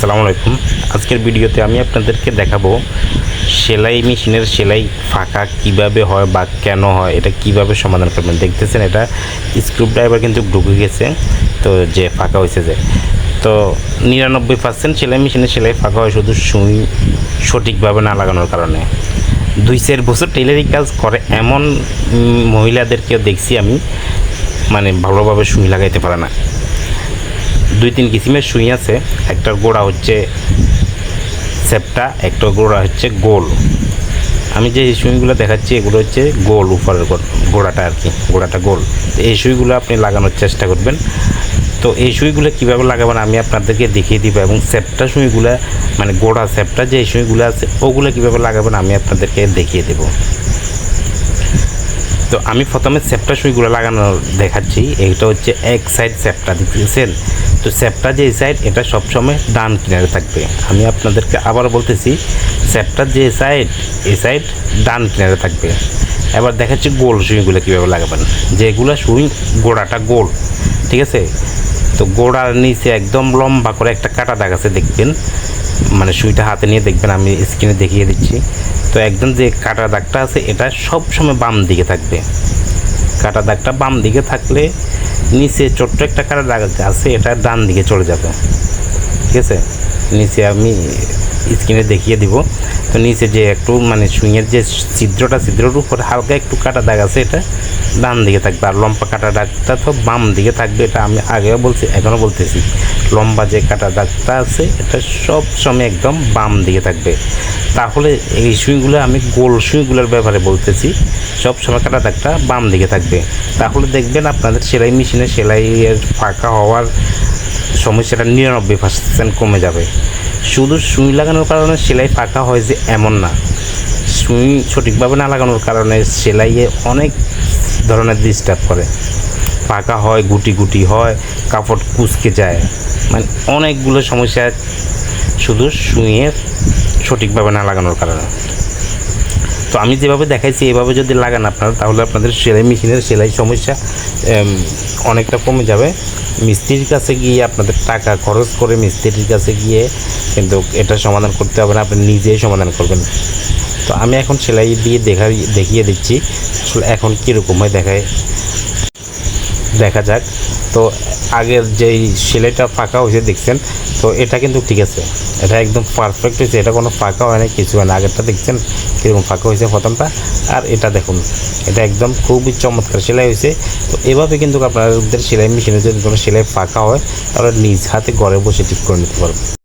আসসালামু আলাইকুম। আজকের ভিডিওতে আমি আপনাদেরকে দেখাবো সেলাই মেশিনের সেলাই ফাঁকা কীভাবে হয় বা কেন হয়, এটা কীভাবে সমাধান করবেন। দেখতেছেন এটা স্ক্রু ড্রাইভার কিন্তু ঢুকে গেছে, তো যে ফাঁকা হয়েছে যে। তো নিরানব্বই পার্সেন্ট সেলাই মেশিনের সেলাই ফাঁকা হয় শুধু সুই সঠিকভাবে না লাগানোর কারণে। দুই চার বছর টেলারিং কাজ করে এমন মহিলাদেরকেও দেখছি আমি মানে ভালোভাবে সুই লাগাইতে পারে না। দুই তিন কিসিমের সুই আছে। একটার গোড়া হচ্ছে সেপটা একটা গোড়া হচ্ছে গোল। আমি যে সুইগুলো দেখাচ্ছি, এগুলো হচ্ছে গোল উপরের গোড়াটা আর কি, গোড়াটা গোল। এই সুইগুলো আপনি লাগানোর চেষ্টা করবেন। তো এই সুইগুলো কীভাবে লাগাবেন আমি আপনাদেরকে দেখিয়ে দিব এবং সেপটা সুইগুলো মানে গোড়া সেপটা যে সুইগুলো আছে, ওগুলো কীভাবে লাগাবেন আমি আপনাদেরকে দেখিয়ে দেবো। তো আমি প্রথমে সেপটা সুইগুলো লাগানো দেখাচ্ছি। এইটা হচ্ছে এক সাইড সেপটা দেখতেছেন? তো সেপটা যে সাইড এটা সবসময় ডান কিনারে থাকবে। আমি আপনাদেরকে আবার বলতেছি সেপটার যে সাইড এই সাইড ডান কিনারে থাকবে। এবার দেখাচ্ছি গোল সুইগুলো কীভাবে লাগাবেন। যেগুলো সুই গোড়াটা গোল, ঠিক আছে? তো গোড়ার নিচে একদম লম্বা করে একটা কাটা দাগ আছে, দেখবেন? মানে সুইটা হাতে নিয়ে দেখবেন, আমি স্ক্রিনে দেখিয়ে দিচ্ছি। তো একদম যে কাটা দাগটা আছে, এটা সব সময় বাম দিকে থাকবে। কাটা দাগটা বাম দিকে থাকলে নিচে ছোট্ট একটা কাটা দাগ আছে, এটা ডান দিকে চলে যাবে। ঠিক আছে? নিচে আমি স্ক্রিনে দেখিয়ে দিব। তো নিচে যে একটু মানে সুইয়ের যে ছিদ্রটা, ছিদ্রর উপরে হালকা একটু কাটা দাগ আছে এটা ডান দিকে থাকবে। আর লম্বা কাটা দাগটা তো বাম দিকে থাকবে এটা আমি আগেও বলছি, এখনও বলতেছি। লম্বা যে কাটা দাগটা আছে এটা সব সময় একদম বাম দিকে থাকবে। তাহলে এই সুইগুলো আমি গোল সুইগুলোর ব্যাপারে বলতেছি, সব সময় কাটা দাগটা বাম দিকে থাকবে। তাহলে দেখবেন আপনাদের সেলাই মেশিনে সেলাইয়ের ফাঁকা হওয়ার সমস্যাটা নিরানব্বই পার্সেন্ট কমে যাবে। শুধু সুই লাগানোর কারণে সেলাই ফাঁকা হয় যে এমন না। সুই সঠিকভাবে না লাগানোর কারণে সেলাইয়ে অনেক ধরনের ডিস্টার্ব করে। পাকা হয়, গুটি গুটি হয়, কাপড় কুচকে যায়। মানে অনেকগুলো সমস্যা শুধু সুইয়ের সঠিকভাবে না লাগানোর কারণে। তো আমি যেভাবে দেখাইছি, এভাবে যদি লাগান আপনারা, তাহলে আপনাদের সেলাই মেশিনের সেলাই সমস্যা অনেকটা কমে যাবে। মিস্ত্রির কাছে গিয়ে আপনাদের টাকা খরচ করে মিস্ত্রির কাছে গিয়ে কিন্তু এটা সমাধান করতে হবে না, আপনি নিজেই সমাধান করবেন। তো আমি এখন সেলাই দিয়ে দেখা, দেখিয়ে দিচ্ছি। আসলে এখন কীরকম হয় দেখায়। দেখা যাক। তো আগের যেই সেলাইটা ফাঁকা হয়েছে দেখছেন, তো এটা কিন্তু ঠিক আছে। এটা একদম পারফেক্ট হয়েছে, এটা কোনো ফাঁকা হয় না কিছু হয় না আগেরটা দেখছেন কীরকম ফাঁকা হয়েছে প্রথমটা। আর এটা দেখুন, এটা একদম খুবই চমৎকার সেলাই হয়েছে। তো এভাবে কিন্তু আপনাদের সেলাই মেশিনে যদি কোনো সেলাই ফাঁকা হয়, তাহলে নিজ হাতে ঘরে বসে ঠিক করে নিতে পারবেন।